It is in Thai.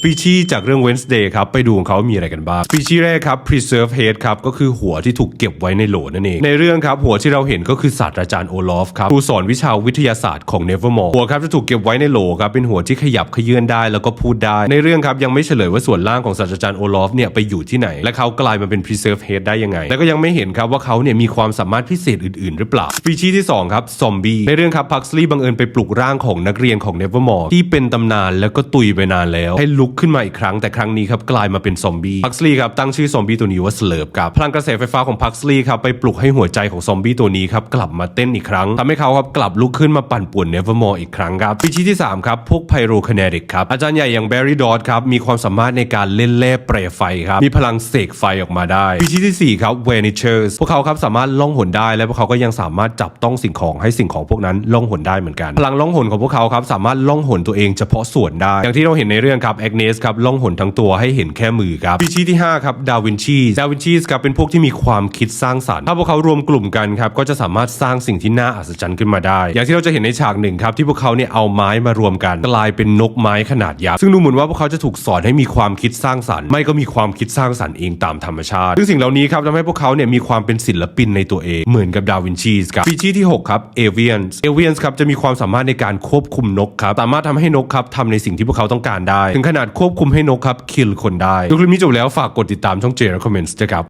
สปีชีจากเรื่อง Wednesday ครับ ไปดูของเขามีอะไรกันบ้างสปีชีแรกครับ preserve head ครับ ก็คือหัวที่ถูกเก็บไว้ในโหลนั่นเอง ในเรื่องครับ หัวที่เราเห็นก็คือศาสตราจารย์โอลอฟครับครูสอนวิชาวิทยาศาสตร์ของ Nevermore หัวครับจะถูกเก็บไว้ในโหลครับ เป็นหัวที่ขยับขยื่นได้แล้วก็พูดได้ ในเรื่องครับยังไม่เฉลยว่าส่วนล่างของศาสตราจารย์โอลอฟเนี่ยไปอยู่ที่ไหน และเขากลายมาเป็น preserve head ได้ยังไง แล้วก็ยังไม่เห็นครับว่าเขาเนี่ยมีความสามารถพิเศษอื่นๆ หรือเปล่าสปีชีที่สองครับซอมบี้ในเรื่องครับพักซลีบังเอิญไปปลุกร่างของนักเรียนของ Nevermore ที่เป็นตำนานแล้วก็ตุยไปนานแล้วให้ลุกขึ้นมาอีกครั้งแต่ครั้งนี้ครับกลายมาเป็นซอมบี้พักซลีครับตั้งชื่อซอมบี้ตัวนี้ว่าสเลฟครับพลังกระแสไฟฟ้าของพักซลีครับไปปลุกให้หัวใจของซอมบี้ตัวนี้ครับกลับมาเต้นอีกครั้งทำให้เขาครับกลับลุกขึ้นมาปั่นป่วน Nevermore อีกครั้งครับปีชีที่สามครับพวกไพโรค n นติกครับอาจารย์ใหญ่อย่างแบร์รี่ดอ t ครับมีความสามารถในการเล่นแร่เปลวไฟครับมีพลังเสกไฟออกมาได้ปีชีที่สี่ครับเวนิเชอร์สพวกเขาครับสามารถล่องหนได้ และพวกเขาก็ยังสามารถจับต้องสิ่งของให้สิ่งของพวกนั้นล่องหนได้เหมือนกัน พลังล่องหนของพวกเขาครับสามารถล่องหนตัวเองเฉพาะส่วนได้ อย่างที่เราเห็นในเรื่องครับแอกเนสครับล่องหนทั้งตัวให้เห็นแค่มือครับปีชีที่ห้าครับดาวินชีดาวินชีครับเป็นพวกที่มีความคิดสร้างสรรค์ถ้าพวกเขารวมกลุ่มกันครับก็จะสามารถสร้างสิ่งที่น่าอัศจรรย์ขึ้นมาได้ อย่างที่เราจะเห็นในฉากหนึ่งครับที่พวกเขาเนี่ยเอาไม้มารวมกันกลายเป็นนกไม้ขนาดยักษ์ซึ่งดูเหมือนว่าพวกเขาจะถูกสอนให้มีความคิดสร้างสรรค์ไม่ก็มีความคิดสร้างสรรค์เองตามธรรมชาติ ซึ่งสิ่งเหล่านี้ครับทำให้พวกเขาเนี่ยมีความเป็นศิลปินในตัวเองเหมือนกับดาวินชีสครับปีชีที่หกครับเอเวียนเอเวียนครับจะมีความสามารถในการควบคุมนกครับสามารถทำให้นกครับทำในสิ่งที่พวกเขาต้องการได้ ถึงขนาดควบคุมให้นกครับคิลคนได้ดูคลิปนี้จบแล้วฝากกดติดตามช่องเจ recommends ด้วยครับ